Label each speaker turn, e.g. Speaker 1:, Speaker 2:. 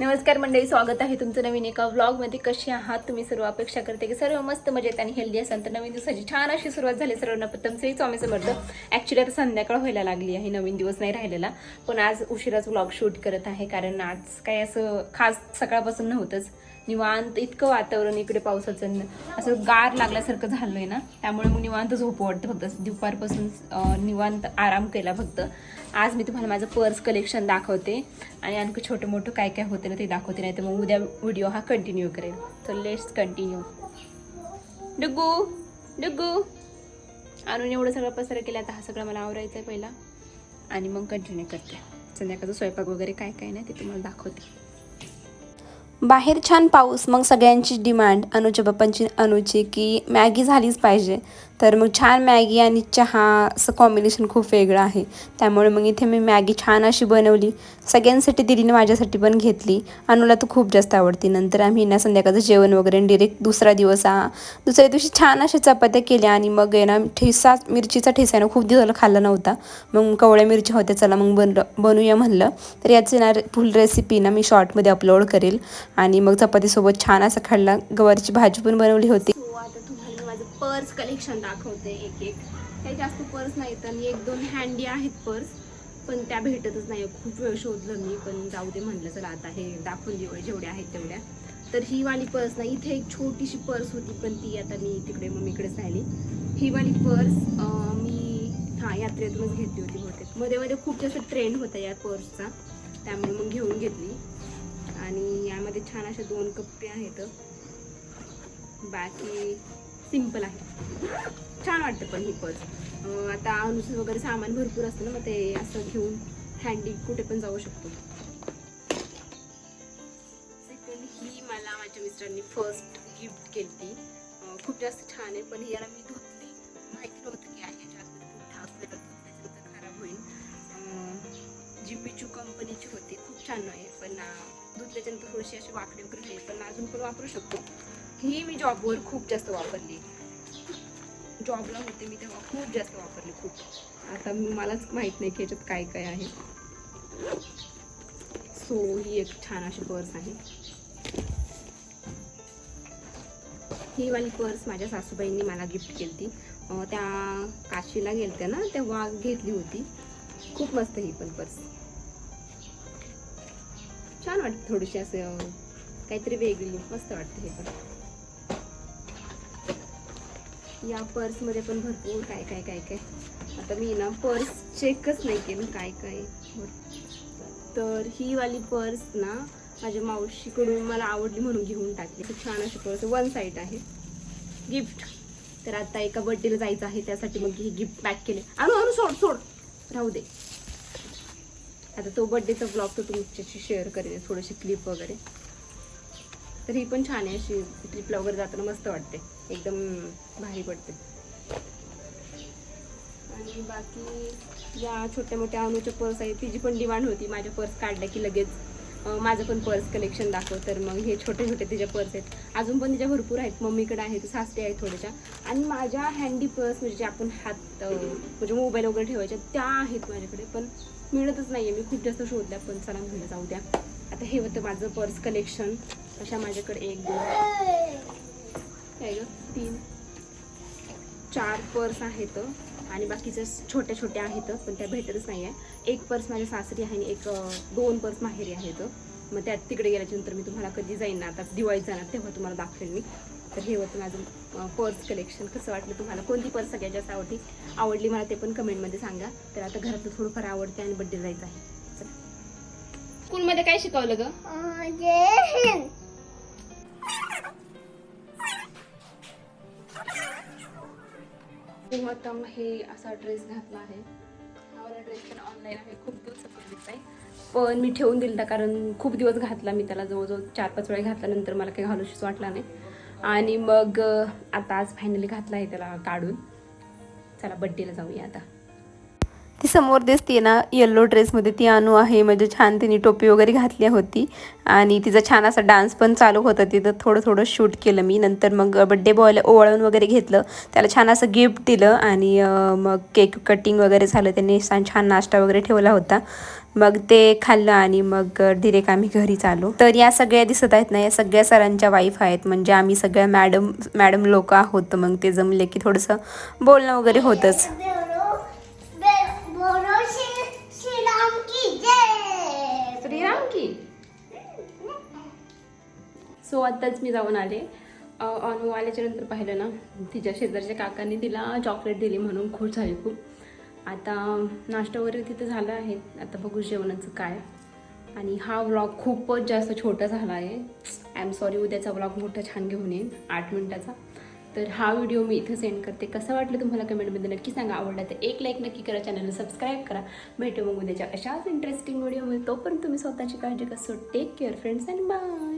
Speaker 1: नमस्कार मंडळी स्वागत आहे तुमचं नवीन एका व्लॉगमध्ये कशी आहात? तुम्ही सर्व अपेक्षा करते की सर्व मस्त मजेत आणि हेल्दी असाल. तर नवीन दिवसाची छान अशी सुरुवात झाली. सर्वांना प्रथम श्री स्वामी समर्थ. ॲक्च्युली आता संध्याकाळ व्हायला लागली आहे. नवीन दिवस नाही राहिलेला. पण आज उशिराच व्लॉग शूट करत आहे. कारण आज काही असं खास सकाळपासून नव्हतंच. निवांत इतकं वातावरण इकडे पावसाचं असं गार लागल्यासारखं झालंय ना. त्यामुळे मग निवांत झोप वाटतं फक्त. दुपारपासून निवांत आराम केला फक्त. आज मी तुम्हाला माझं पर्स कलेक्शन दाखवते आणि आणखी छोटं मोठं काय काय होतं ना ते दाखवते नाही तर मग उद्या व्हिडिओ हा कंटिन्यू करेल तर लेट्स कंटिन्यू डुगू डुगू आणून एवढं सगळं पसरं केलं आता हा सगळं मला आवरायचं आहे पहिला. आणि मग कंटिन्यू करते. संध्याकाळचा स्वयंपाक वगैरे काय काय नाही ते तुम्हाला दाखवते.
Speaker 2: बाहेर छान पाऊस मग सगळ्यांची डिमांड अनुच्या बाप्पांची अनुची की मॅगी झालीच पाहिजे. तर मग छान मॅगी आणि चहा असं कॉम्बिनेशन खूप वेगळं आहे. त्यामुळे मग इथे मी मॅगी छान अशी बनवली. सगळ्यांसाठी दिलीने माझ्यासाठी पण घेतली. अनुला तर खूप जास्त आवडते. नंतर आम्ही ना संध्याकाळचं जेवण वगैरे डिरेक्ट दुसरा दिवस हा दुसऱ्या दिवशी छान अशा चपात्या केल्या आणि मग आहे ना ठेसा मिरचीचा ठेसा आहे ना खूप दिवसाला खाल्ला नव्हता. मग कवळ्या मिरच्या होत्या चला मग बनलं बनवूया म्हणलं. तर याची ना फुल रेसिपी ना मी शॉर्टमध्ये अपलोड करेल. आणि मग चपातीसोबत छान असं खाल्ला. गवारची भाजी पण बनवली होती.
Speaker 1: सो आता तुम्हाला मी माझं पर्स कलेक्शन दाखवते एक एक. काही जास्त पर्स नाहीत आणि एक दोन हँडी आहेत पर्स पण त्या भेटतच नाही. खूप वेळ शोधलं मी पण जाऊ दे म्हणलं चला आता हे दाखवून देऊ जेवढ्या आहेत तेवढ्या. तर ही वाली पर्स ना इथे एक छोटीशी पर्स होती पण ती आता मी तिकडे मम्मीकडेच राहिली. ही वाली पर्स मी हां यात्रेतूनच घेतली होती बहुतेक. मध्ये मध्ये खूप जास्त ट्रेंड होता या पर्सचा त्यामुळे मग घेऊन घेतली. आणि यामध्ये छान अशा दोन कप्पे आहेत. बाकी सिंपल आहे. छान वाटतं पण ही पर्स आता अनुसूच वगैरे सामान भरपूर असतं ना मग ते असं घेऊन हँडी कुठे पण जाऊ शकतो. सेकंड ही मला माझ्या मिस्टरांनी फर्स्ट गिफ्ट केली खूप जास्त छान आहे पण याला मी धुतली. माहिती नव्हतं की आहे त्याच्यानंतर खराब होईल. जी पिचू कंपनीची होती खूप छान आहे पण धुतल्याच्यानंतर थोडीशी अशी वाकडी वगैरे झाली पण अजून पण वापरू शकतो. ही मी जॉबवर खूप जास्त वापरली. जॉबला होते मी तेव्हा खूप जास्त वापरली खूप. आता मलाच माहीत नाही की याच्यात काय काय आहे. सो ही एक छान अशी पर्स आहे. ही वाली पर्स माझ्या सासूबाईंनी मला गिफ्ट केली ती त्या काशीला गेलत्या ना तेव्हा घेतली होती. खूप मस्त ही पण पर्स. छान वाटते थोडीशी असं काहीतरी वेगळी मस्त वाटते हे पण. या पर्समध्ये पण भरपूर काय काय काय काय. आता मी ना पर्स चेकच नाही केलं काय काय. तर ही वाली पर्स ना माझ्या मावशीकडून मला आवडली म्हणून घेऊन टाकली. खूप छान अशी पर्स वन साईड आहे. गिफ्ट तर आता एका बर्थडेला जायचं आहे त्यासाठी मग ही गिफ्ट पॅक केले. आणू आणू सोड सोड. राहू दे. आता तो बर्थडेचा ब्लॉग तो तुमच्याशी शेअर करेल थोडीशी क्लिप वगैरे. तर ही पण छान आहे अशी ट्रिपला वगैरे जाताना मस्त वाटते. एकदम भारी पडते. आणि बाकी या छोट्या मोठ्या अनुच्या पर्स आहे तिची पण डिमांड होती. माझ्या पर्स काढल्या की लगेच. माझं पण पर्स कलेक्शन दाखव. तर मग हे छोटे छोटे तिच्या पर्स आहेत. अजून पण तिच्या भरपूर आहेत. मम्मीकडे आहेत सासरे आहेत थोड्याशा. आणि माझ्या हँडी पर्स म्हणजे जे आपण हात म्हणजे मोबाईल वगैरे ठेवायच्या त्या आहेत माझ्याकडे. पण मिळतच नाही आहे मी खूप जास्त शोधल्या पण चला म्हणलं जाऊ द्या. आता हे होतं माझं पर्स कलेक्शन अशा माझ्याकडे एक दोन काय ग? तीन चार पर्स आहेत. आणि बाकीच्या छोट्या छोट्या आहेत पण त्या भेटतच नाही आहे एक पर्स माझ्या सासरी आहे आणि एक दोन पर्स माहेरी आहेत. मग त्यात तिकडे गेल्याच्यानंतर मी तुम्हाला कधी जाईन ना? आता दिवाळीत जाणार तेव्हा तुम्हाला दाखवेल मी. तर हे होतं माझं पर्स कलेक्शन कसं वाटलं तुम्हाला? कोणती पर्स सगळ्यात जास्त आवडली? आवडली मला ते पण कमेंटमध्ये सांगा. तर आता घरातलं थोडंफार आवडते आणि बड्डे जायचं आहे स्कूलमध्ये काय शिकवलं हो, ग? हे असा ड्रेस घातला आहे. ड्रेस पण ऑनलाईन आहे. खूप दिवसापूर्वीचा आहे पण मी ठेवून दिलता कारण खूप दिवस घातला मी त्याला. जवळजवळ चार पाच वेळा घातल्यानंतर मला काही घालूशीच वाटला नाही. आणि मग आता आज फायनली घातला आहे त्याला काढून. चला बड्डेला जाऊया आता.
Speaker 2: ती समोर दिसते ना येल्लो ड्रेसमध्ये ती अनु आहे. म्हणजे छान तिने टोपी वगैरे घातली होती. आणि तिचा छान असा डान्स पण चालू होता तिथं. थोडं थोडं शूट केलं मी. नंतर मग बड्डे बॉयला ओवाळून वगैरे घेतलं. त्याला छान असं गिफ्ट दिलं. आणि मग केक कटिंग वगैरे झालं. त्यांनी छान छान नाश्ता वगैरे ठेवला होता. मग ते खाल्लं आणि मग डिरेक्ट आम्ही घरीच आलो तर या सगळ्या दिसत आहेत ना या सगळ्या सरांच्या वाईफ आहेत. म्हणजे आम्ही सगळ्या मॅडम मॅडम लोक आहोत. तर मग ते जमले की थोडंसं बोलणं वगैरे होतंच.
Speaker 3: की
Speaker 1: श्रीराम की सो आत्ताच मी जाऊन आले. अ, अनु आल्याच्यानंतर पाहिलं ना तिच्या शेजारच्या काकांनी तिला चॉकलेट दिली म्हणून खुश झाली खूप. आता नाश्ता वगैरे तिथं झाला आहे. आता बघू जेवणाचं काय. आणि हा व्लॉग खूपच जास्त छोटा झाला आहे. आय एम सॉरी उद्याचा व्लॉग मोठा छान घेऊन येईन. आठ मिनटाचा. तर हा व्हिडिओ मी इथं सेंड करते. कसं वाटलं तुम्हाला कमेंटमध्ये नक्की सांगा. आवडला तर एक लाईक नक्की करा. चॅनलला सबस्क्राईब करा. भेटू मग उद्याच्या अशाच इंटरेस्टिंग व्हिडिओमध्ये तोपर्यंत तुम्ही स्वतःची काळजी कसं take care friends and bye